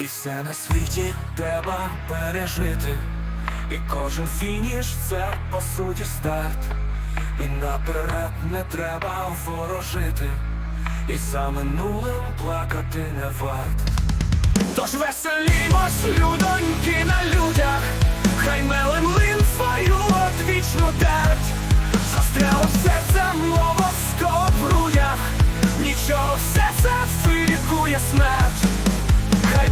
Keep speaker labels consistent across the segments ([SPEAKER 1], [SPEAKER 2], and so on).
[SPEAKER 1] І все на світі треба пережити, і кожен фініш це по суті старт. І наперед не треба ворожити, і за минулим плакати не варт. Тож веселімось, людоньки на людях, хай мелем лин свою одвічну дерть, застряло серце мова в грудях, нічого все це вилікує смерть.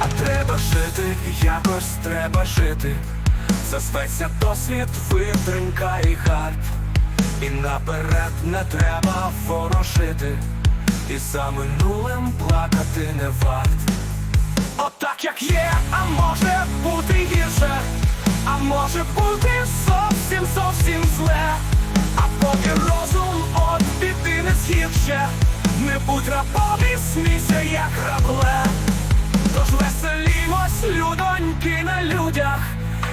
[SPEAKER 1] А треба жити, якось треба жити. Застаться досвід, витримка і гард. І наперед не треба ворожити. І за минулим плакати не варт. Отак як є, а може бути гірше, а може бути зовсім зовсім зле. А поки розум от біди не згірше, не будь рабові, смійся, як рабле. Тож веселімось, людоньки на людях,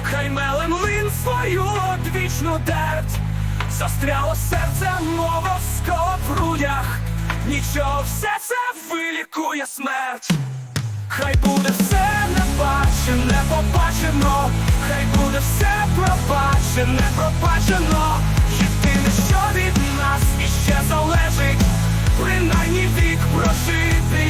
[SPEAKER 1] хай меле млин свою одвічну терть, застряло серце, мова в скалопрудях, нічого все це вилікує смерть, хай буде все небачене, побачено, хай буде все пробачене, пробачено, єдине, що від нас іще залежить, принаймні вік прожити.